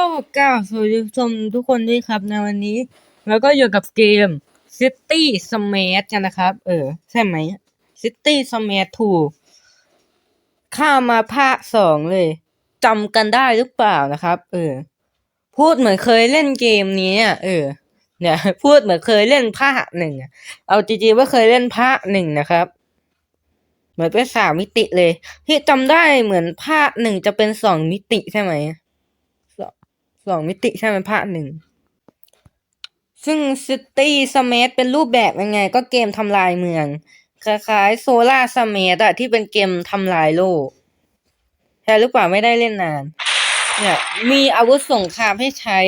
ก็กล่าวสวัสดีผู้ชมทุกคนด้วยครับในวันนี้ แล้วก็อยู่กับเกม City Smash กันนะครับ เออ ใช่ไหม City Smash ถูกข้ามาภาคสองเลยจำกันได้หรือเปล่านะครับ เออ พูดเหมือนเคยเล่นเกมนี้เออ เนี่ย พูดเหมือนเคยเล่นภาคหนึ่งเอาจริงๆว่าเคยเล่นภาคหนึ่งนะครับเหมือนเป็นสามมิติเลย ที่จำได้เหมือนภาคหนึ่งจะเป็นสองมิติใช่ไหม สองมิติใช่ไหมภาคหนึ่ง ซึ่ง City Smash เป็นรูปแบบยังไง ก็เกมทำลายเมือง คล้ายๆ Solar Smash อะที่เป็นเกมทำลายโลกใช่หรือเปล่าไม่ได้เล่นนาน เนี่ย มีอาวุธสงครามให้ใช้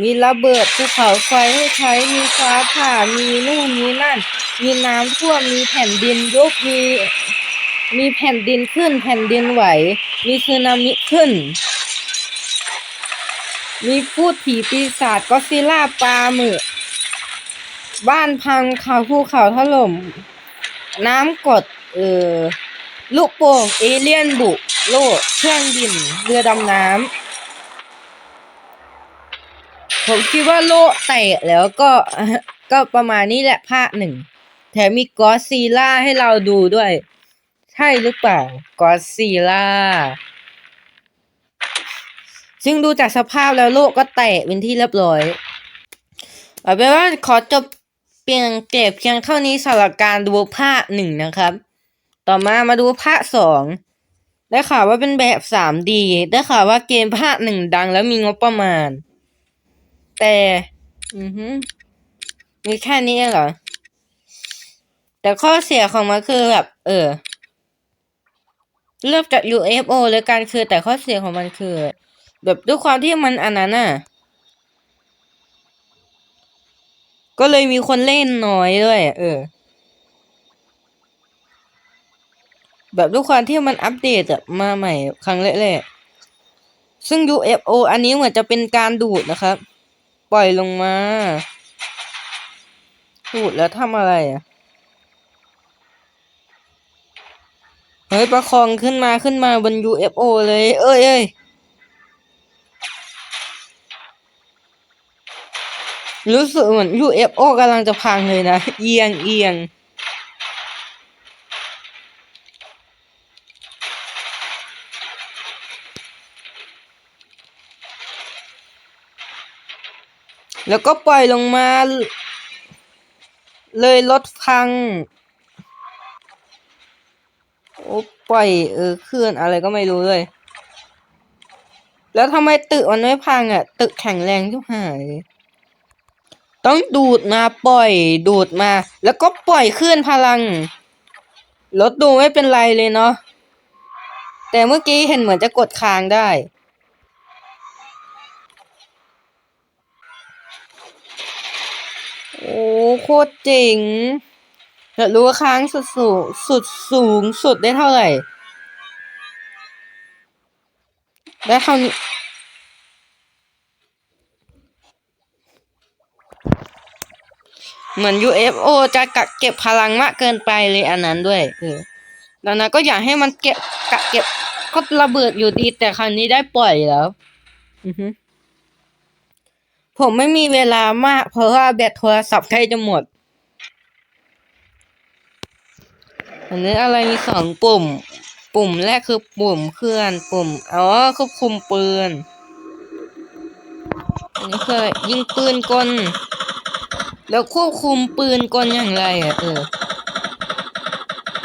มีระเบิดภูเขาไฟให้ใช้ มีฟ้าผ่า มีนู่นมีนั่น มีน้ำท่วม มีแผ่นดินยุบมี มีแผ่นดินขึ้น แผ่นดินไหว มีสึนามิขึ้น มีพูดผีปีศาจก็ซิล่าปลาหมึกบ้านพังเขาภูเขาถล่ม น้ำกดเออลูกโป่งเอเลี่ยนบุกโลกเครื่องบินเรือดำน้ำผมคิดว่าโลกแตกแล้วก็ก็ประมาณนี้แหละภาคหนึ่ง แถมมีกอซีล่าให้เราดูด้วย ใช่หรือเปล่า กอซีล่า ซึ่งดูจากสภาพแล้วโลกก็แตกเป็นที่เรียบร้อยเอาเป็นว่าขอจบเพียงเก็บเพียงเท่านี้สำหรับการดูภาคหนึ่งนะครับ ต่อมามาดูภาคสองได้ข่าวว่าเป็นแบบสามดีได้ข่าวว่าเกมภาคหนึ่งดังแล้วมีงบประมาณ แต่ อือฮึมีแค่นี้เหรอ แต่ข้อเสียของมันคือแบบ เออ เริ่มจาก UFO เลยกันคือแต่ข้อเสียของมันคือ แบบด้วยความที่มันอันนั้นน่ะ ก็เลยมีคนเล่นน้อยด้วยเออ แบบด้วยความที่มันอัปเดตมาใหม่ครั้งแรกๆซึ่ง UFO อันนี้เหมือนจะเป็นการดูดนะครับ ปล่อยลงมา ดูดแล้วทำอะไรอะเฮ้ยประคองขึ้นมาขึ้นมาบน UFO เลย เอ้ยเอ้ย รู้สึกเหมือน UFO กำลังจะพังเลยนะ เอียงเอียงแล้วก็ปล่อยลงมา เลยรถพัง โอ้ปล่อยเออเคลื่อนอะไรก็ไม่รู้เลย แล้วทำไมตึกมันไม่พังอะ ตึกแข็งแรงทุกหาย ต้องดูดมาปล่อย ดูดมา แล้วก็ปล่อยคลื่นพลังรถดูไม่เป็นไรเลยเนาะแต่เมื่อกี้เห็นเหมือนจะกดค้างได้ โอ้โคตรเจ๋งอยากรู้ว่าค้างสุดสูงสุดสูงสุดได้เท่าไหร่ ได้เท่านี้ เหมือน UFO จะกักเก็บพลังมากเกินไปเลยอันนั้นด้วยเออดังนั้นก็อยากให้มันเก็บกักเก็บก็ระเบิดอยู่ดีแต่ครั้งนี้ได้ปล่อยแล้ว อือฮึผมไม่มีเวลามาก เพราะว่าแบตโทรศัพท์ใกล้จะหมด อันนี้อะไรมีสองปุ่ม ปุ่มแรกคือปุ่มเคลื่อน ปุ่มอ๋อควบคุมปืน อันนี้คืออะไรยิงปืนกล แล้วควบคุมปืนกลอย่างไรอะเออ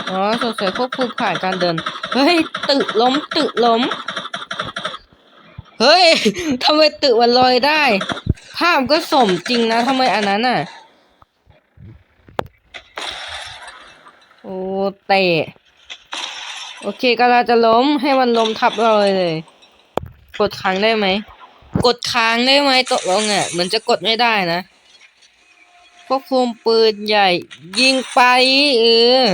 อ๋อสงสัยควบคุมผ่านการเดิน เฮ้ย ตึกล้ม ตึกล้ม เฮ้ยทำไมตึกมันลอยได้ ภาพก็สมจริงนะทำไมอันนั้นอะ โอ้เตะ โอเคกำลังจะล้มให้มันล้มทับเราเลย กดค้างได้ไหม กดค้างได้ไหมตกลงอะ เหมือนจะกดไม่ได้นะ ควบคุมปืนใหญ่ ยิงไปเออ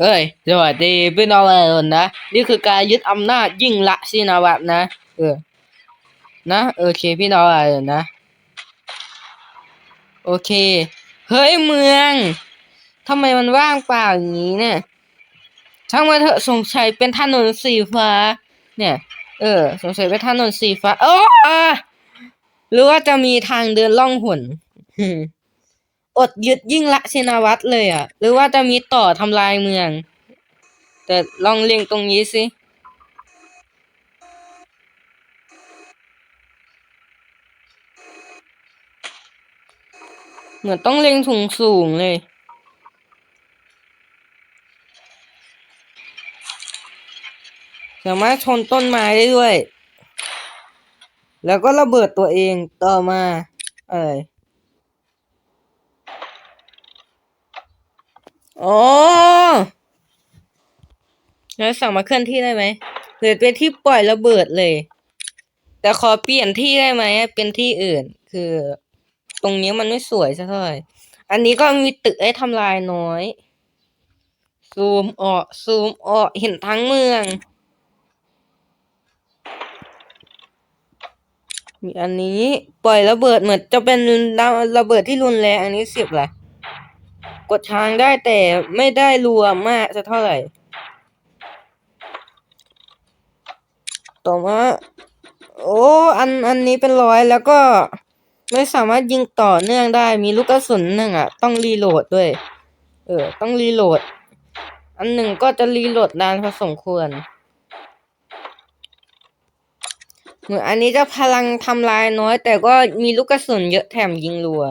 เฮ้ยสวัสดีพี่น้องประชาชนนะ นี่คือการยึดอำนาจยิ่งละสินะวัดนะ เออ นะโอเคพี่น้องประชาชนนะ โอเค เฮ้ยเมืองทำไมมันว่างเปล่าอย่างนี้เนี่ยช่างมาเถอะสงสัยเป็นถนนสีฟ้า เนี่ย เออ สงสัยไปถนนสีฟ้าเอออะหรือว่าจะมีทางเดินล่องหน อดยึดยิ่งละชินวัตรเลยอะ หรือว่าจะมีต่อทำลายเมือง แต่ลองเล็งตรงนี้สิเหมือนต้องเล็งสูงสูงๆเลย สามารถชนต้นไม้ได้ด้วย แล้วก็ระเบิดตัวเองต่อมา เอ้ย อ๋อแล้วสั่งมาเคลื่อนที่ได้ไหมหรือเป็นที่ปล่อยระเบิดเลย แต่ขอเปลี่ยนที่ได้ไหมเป็นที่อื่น คือ ตรงนี้มันไม่สวยสักเท่าไหร่อันนี้ก็มีตึกให้ทำลายน้อย ซูมออกซูมออกเห็นทั้งเมือง มีอันนี้ปล่อยระเบิดเหมือนจะเป็นระเบิดที่รุนแรงอันนี้สิบแหละ กดช้างได้แต่ไม่ได้รัวมากจะเท่าไหร่ ต่อมา โอ้อันอันนี้เป็นร้อยแล้วก็ไม่สามารถยิงต่อเนื่องได้มีลูกกระสุนหนึ่งอะ ต้องรีโหลดด้วย เออ ต้องรีโหลด อันหนึ่งก็จะรีโหลดนานพอสมควรเหมือนอันนี้จะพลังทำลายน้อย แต่ก็มีลูกกระสุนเยอะแถมยิงรัว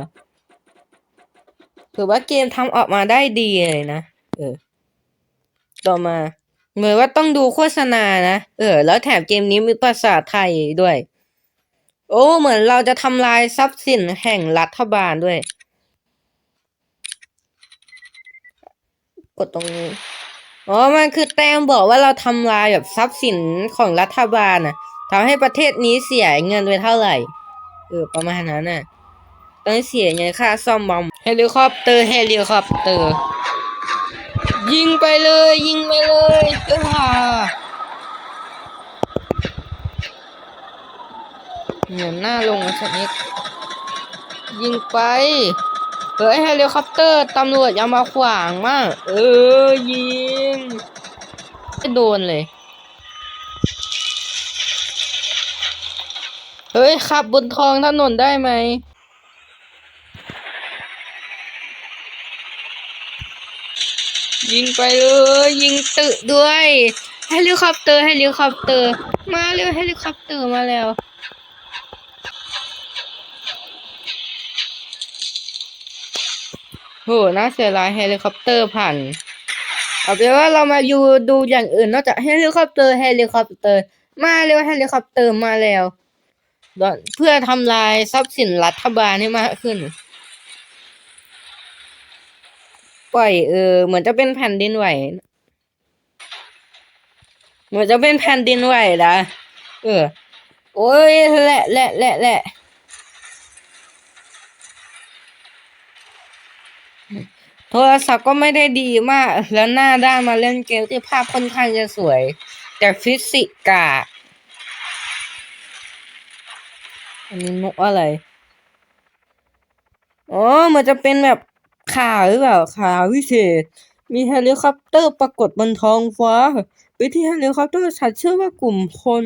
ถือว่าเกมทำออกมาได้ดีเลยนะ เออ ต่อมา เหมือนว่าต้องดูโฆษณานะ เออ แล้วแถมเกมนี้มีภาษาไทยด้วย โอ้ เหมือนเราจะทำลายทรัพย์สินแห่งรัฐบาลด้วย กดตรงนี้ อ๋อ มันคือแต้มบอกว่าเราทำลายแบบทรัพย์สินของรัฐบาลนะทำให้ประเทศนี้เสียเงินไปเท่าไหร่ เออ ประมาณนั้นน่ะ ต้องเสียเงินค่าซ่อมบอมเฮลิคอปเตอร์เฮลิคอปเตอร์ ยิงไปเลย ยิงไปเลยเออเหมือนหน้าลงสักนิดยิงไปเฮ้ยเฮลิคอปเตอร์ตำรวจอย่ามาขวางมากเออ ยิงไม่โดนเลย เฮ้ยขับบนท้องถนนได้ไหม ยิงไปเลย ยิงตึกด้วยเฮลิคอปเตอร์เฮลิคอปเตอร์ มาเร็วเฮลิคอปเตอร์มาแล้วโหน่าเสียดายเฮลิคอปเตอร์ผ่านเอาเป็นว่าเรามาดูดูอย่างอื่นนอกจากเฮลิคอปเตอร์เฮลิคอปเตอร์ มาเร็วเฮลิคอปเตอร์มาแล้วเพื่อทำลายทรัพย์สินรัฐบาลให้มากขึ้น ปล่อยเออเหมือนจะเป็นแผ่นดินไหว เหมือนจะเป็นแผ่นดินไหวนะเออ โอ้ยแหละแหละแหละแหละโทรศัพท์ก็ไม่ได้ดีมาก แล้วหน้าด้านมาเล่นเกมที่ภาพค่อนข้างจะสวย แต่ฟิสิกส์กาอันนี้นกอะไร อ๋อมันจะเป็นแบบ ข่าวหรือเปล่าข่าววิเศษ มีเฮลิคอปเตอร์ปรากฏบนท้องฟ้า ไปที่เฮลิคอปเตอร์ฉันเชื่อว่ากลุ่มคน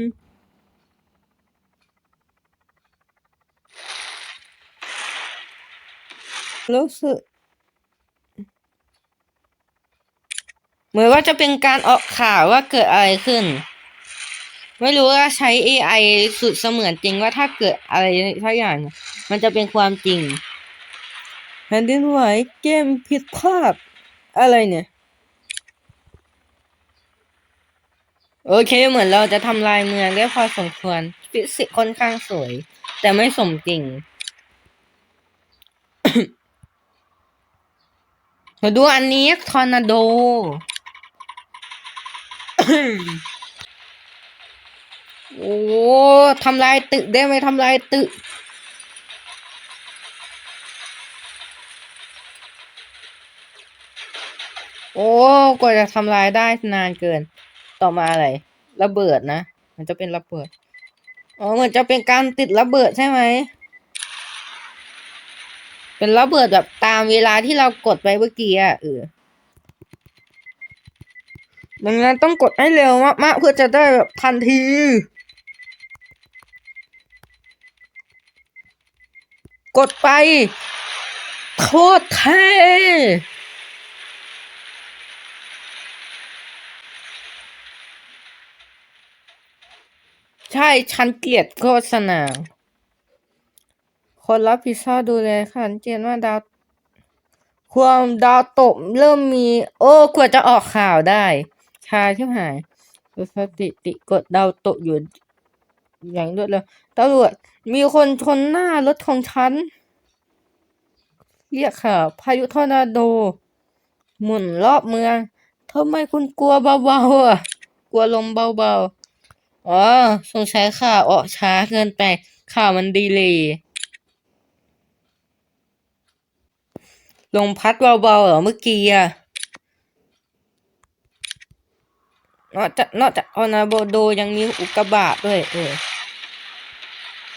รู้สึกเหมือนว่าจะเป็นการออกข่าวว่าเกิดอะไรขึ้น ไม่รู้ว่าใช้ AI สุดเสมือนจริงว่าถ้าเกิดอะไรทักอย่าง มันจะเป็นความจริง แผ่นดินไหวเกมผิดพลาดอะไรเนี่ย โอเคเหมือนเราจะทำลายเมืองได้พอสมควรฟิสิกส์ค่อนข้างสวย แต่ไม่สมจริงมาดูอันนี้ทอร์นาโดโอ้ทำลายตึกได้ไหมทำลายตึก โอ้กว่าจะทำลายได้นานเกิน ต่อมาอะไร ระเบิดนะ มันจะเป็นระเบิด อ๋อ เหมือนจะเป็นการติดระเบิดใช่ไหม เป็นระเบิดแบบตามเวลาที่เรากดไปเมื่อกี้อะเออดังนั้นต้องกดให้เร็วมากๆเพื่อจะได้แบบทันทีกดไป โคตรเท้ ใช่ฉันเกลียดโฆษณา คนรับผิดชอบดูแลขันเจนว่าดาว ความดาวตกเริ่มมี โอ้กว่าจะออกข่าวได้ ชาชิบหายสถิติกดดาวตกอยู่อย่างรวดเร็วตำรวจมีคนชนหน้ารถของฉัน เรียกข่าวพายุทอร์นาโด หมุนรอบเมืองทำไมคุณกลัวเบาๆอะ กลัวลมเบาๆ อ๋อสงสัยข่าวออกช้าเกินไป ข่าวมันดีเลยลมพัดเบาๆเหรอเมื่อกี้อะนอกจากนอกจากอนาโบโดยังมีอุกกาบาตด้วย เออ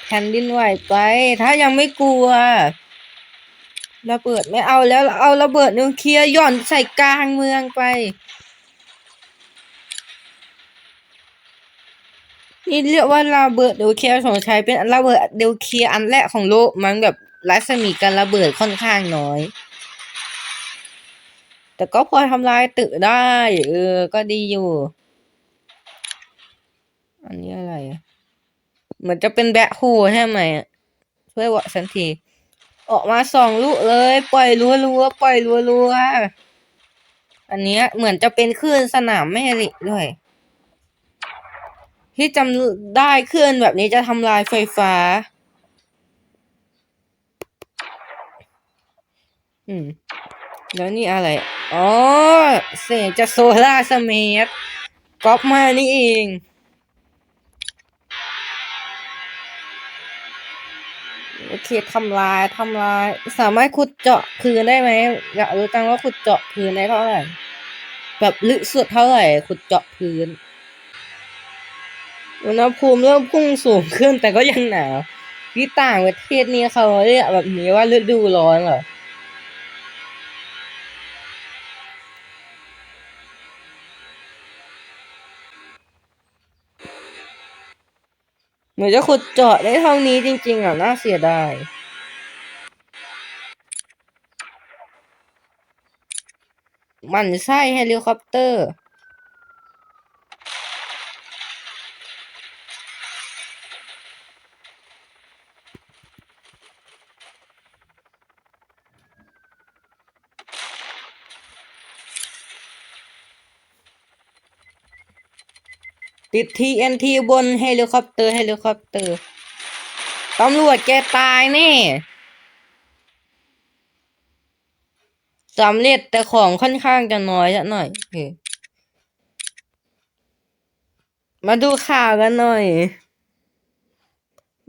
แผ่นดินไหวไป ถ้ายังไม่กลัวระเบิดไม่เอาแล้วเอาระเบิดนิวเคลียร์หย่อนใส่กลางเมืองไป นี่เรียกว่าระเบิดนิวเคลียร์สงชัยเป็นระเบิดนิวเคลียอันแรกของโลกมันแบบรัศมีการระเบิดค่อนข้างน้อย แต่ก็พอทำลายตึกได้ เออ ก็ดีอยู่ อันนี้อะไรเหมือนจะเป็นแบคโฮใช่ไหมช่วยบอกฉันที ออกมาสองลูกเลย ปล่อยรัวรัวปล่อยรัวรัวอันนี้เหมือนจะเป็นคลื่นสนามแม่เหล็กด้วย ที่จำได้คลื่นแบบนี้จะทำลายไฟฟ้า อืม แล้วนี่อะไร อ๋อเสียงจากโซล่าสเมธก๊อปมานี่เองโอเคทำลายทำลาย สามารถขุดเจาะพื้นได้ไหมอยากรู้จังว่าขุดเจาะพื้นได้เท่าไหร่ แบบลึกสุดเท่าไหร่ขุดเจาะพื้น อุณหภูมิเริ่มพุ่งสูงขึ้นแต่ก็ยังหนาวที่ต่างประเทศนี้เขาเรียกแบบนี้ว่าฤดูร้อนเหรอเหมือนจะขุดเจาะได้เท่านี้จริงๆอะน่าเสียดายมันไส้เฮลิคอปเตอร์ ติด TNT บนเฮลิคอปเตอร์เฮลิคอปเตอร์ตำรวจแกตายแน่สำเร็จแต่ของค่อนข้างจะน้อยจะหน่อยมาดูข่าวกันหน่อย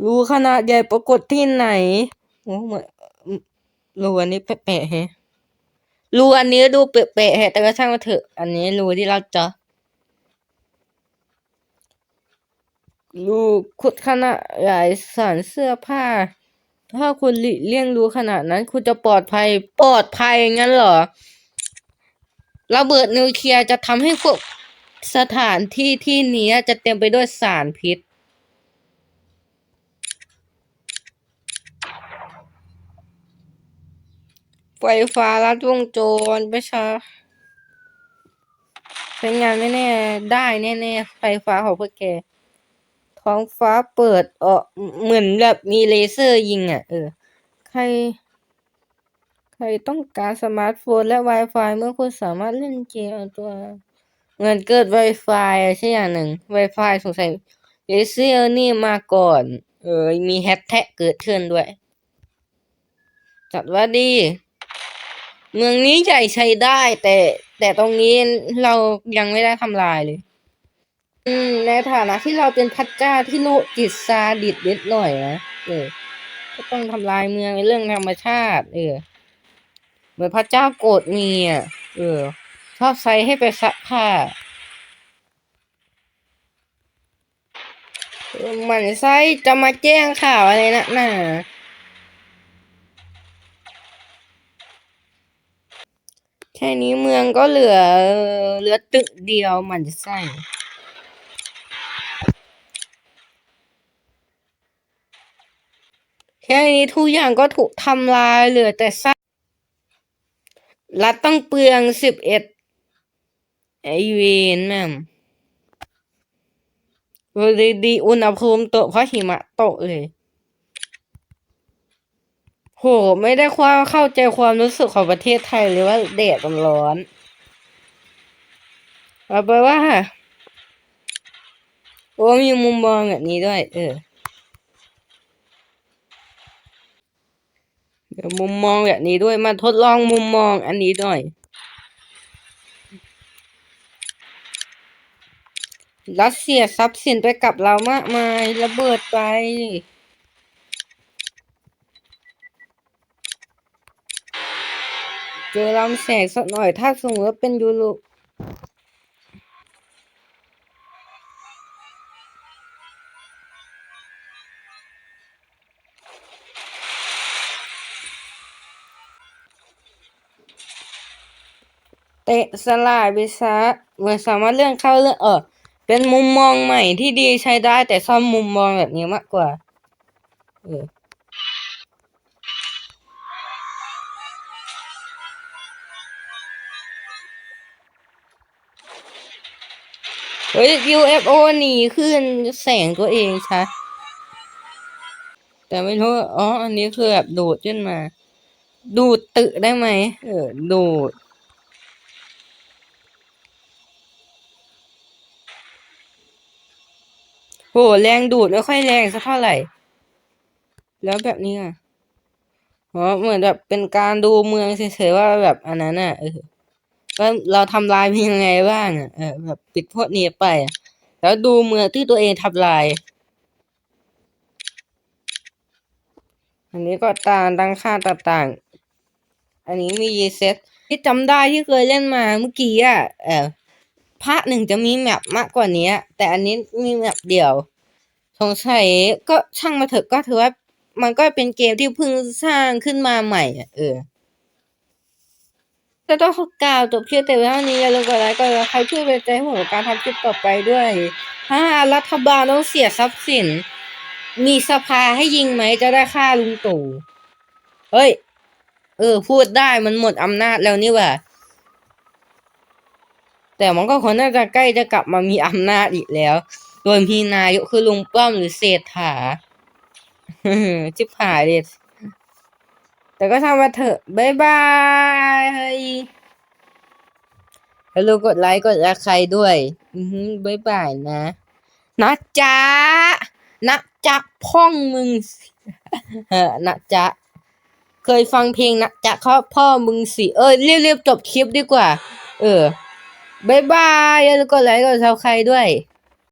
รู้ขนาดใหญ่ปรากฏที่ไหนโอ้เหมือนรูอันนี้แปะๆแฮะรูอันนี้ดูเปะๆแฮะแต่ก็ช่างมาเถอะ อันนี้รูที่เราจะ รูขุดขนาดใหญ่สารเสื้อผ้า ถ้าคุณหลีเลี่ยงรู้ขนาดนั้น คุณจะปลอดภัย ปลอดภัยงั้นเหรอระเบิดนิวเคลียร์จะทำให้พวกสถานที่ที่นี้จะเต็มไปด้วยสารพิษ ไฟฟ้าลัดวงจรไประชาใช้งานไม่แน่ ได้แน่ ๆ ไฟฟ้าของพวกแก ท้องฟ้าเปิดออกเหมือนแบบมีเลเซอร์ยิงอะ เออ ใคร ใครต้องการสมาร์ทโฟนและ Wi-Fi เมื่อคุณสามารถเล่นเกมเอาตัวเงินเกิด Wi-Fi อะใช่อย่างหนึ่ง Wi-Fi สงสัยเลเซอร์นี่มาก่อน เออ มีแฮชแท็กเกิดขึ้นด้วย จัดว่าดี เมืองนี้ใหญ่ใช้ได้ แต่แต่ตรงนี้เรายังไม่ได้ทำลายเลย มในฐานะที่เราเป็นพระเจ้าที่โลจิตซาดิสนิดหน่อยนะเออ ก็ต้องทำลายเมืองในเรื่องธรรมชาติ เออ เหมือนพระเจ้าโกรธเมียเออ ชอบใช้ให้ไปซักผ้ามันไส้จะมาแจ้งข่าวอะไรนะน่ะแค่นี้เมืองก็เหลือเหลือตึกเดียวมันไส้เฮ แค่นี้ทุกอย่างก็ถูกทำลายเหลือแต่ซากรัฐต้องเปลืองสิบเอ็ดไอเวนแม่มดูดีๆอุณหภูมิตกเพราะหิมะตกเลยโหไม่ได้ความเข้าใจความรู้สึกของประเทศไทยเลยว่าแดดมันร้อนเอาไปว่าโอ้มีมุมมองแบบนี้ด้วย เออ เดี๋ยว มุมมองแบบนี้ด้วยมาทดลองมุมมองอันนี้หน่อย รัสเซียทรัพย์สินไปกับเรามากมายระเบิดไป เจอลำแสงสักหน่อยถ้าสมมติว่าเป็นยูโร เตะสลายไปซะเหมือนสามารถเลื่อนเข้าเลื่อนออก เป็นมุมมองใหม่ที่ดีใช้ได้แต่ซ่อมมุมมองแบบนี้มากกว่าเออเฮ้ย UFO หนีขึ้นแสงตัวเองใชะแต่ไม่รู้อ๋อ อันนี้คือแบบดูดขึ้นมา ดูดตึกได้ไหม เออ ดูด โหแรงดูดไม่ค่อยแรงสักเท่าไหร่ แล้วแบบนี้อะอ๋อเหมือนแบบเป็นการดูเมืองเฉยๆว่าแบบอันนั้นอะเออว่าเราทำลายเป็นยังไงบ้างอะเออแบบปิดพวกนี้ไป แล้วดูเมืองที่ตัวเองทำลาย อันนี้ก็ต่างตั้งค่าต่างๆ อันนี้มีเซตที่จำได้ที่เคยเล่นมาเมื่อกี้อะเออ ภาคหนึ่งจะมีแมปมากกว่านี้ แต่อันนี้มีแมปเดียว สงสัยก็ช่างมาเถอะก็ถือว่ามันก็เป็นเกมที่เพิ่งสร้างขึ้นมาใหม่เออก็ต้องกล่าวจบคลิปแต่เท่านี้อย่าลืมกดไลค์กดซับสไครต์เพื่อเป็นใจห้ผมการทำคลิปต่อไปด้วยถ้ารัฐบาลต้องเสียทรัพย์สิน มีสภาให้ยิงไหมจะได้ฆ่าลุงตู่เฮ้ย เออ พูดได้มันหมดอำนาจแล้วนี่หว่า แต่มันก็คนน่าจะใกล้จะกลับมามีอำนาจอีกแล้ว โดยมีนายกคือลุงป้อมหรือเศรษฐาชิบหายเลยแต่ก็ทำมาเถอะบ๊ายบายเฮ้ยอย่าลืมกดไลค์กดรักใครด้วย อือหือบ๊ายบายนะ นะจ๊ะนะจ๊ะพ่องมึงเออนะจ๊ะเคยฟังเพลงนะจ๊ะเขาพ่อมึงสิ เออเรียบๆจบคลิปดีกว่า เออ บ๊ายบายอย่าลืมกดไลค์กดซับสไครต์ด้วย